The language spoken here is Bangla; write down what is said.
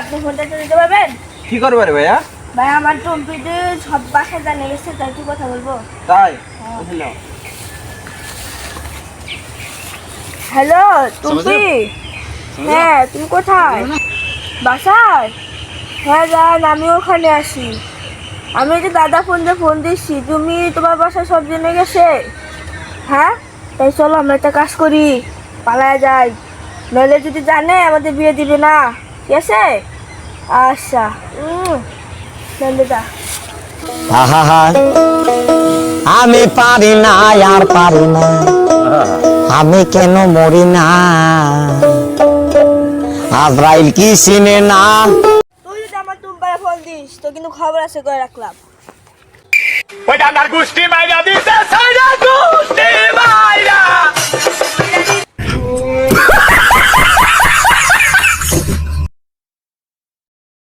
আপনি ফোনটা একটু দিতে পারবেন? কি করবে রে ভাইয়া? ভাই আমার টম্পিতে সব বাসা জানে গেছে তাই একটু কথা বলব। তাই? হ্যাঁ। হ্যালো টুম্পি? হ্যাঁ তুমি কোথায়? বাসায়? হ্যাঁ যান আমি ওখানে আসি আমি যে দাদা ফোন দিয়ে ফোন দিচ্ছি। তুমি তোমার বাসায় সব জেনে গেছে? হ্যাঁ? তাই চলো আমরা একটা কাজ করি। পালায় যাই। নইলে যদি জানে আমাদের বিয়ে দিবে না। আছে আচ্ছা উম, আহা আমি পারি না আর পারি না। আমি কেন মরি না? আজরাইল কি চিনে না? তুই যদি আমার টুম্পায় ফোন দিস তো কিন্তু খবর আছে করে রাখলাম। ওই ডান্ডার গুষ্টি মাইরা দিতে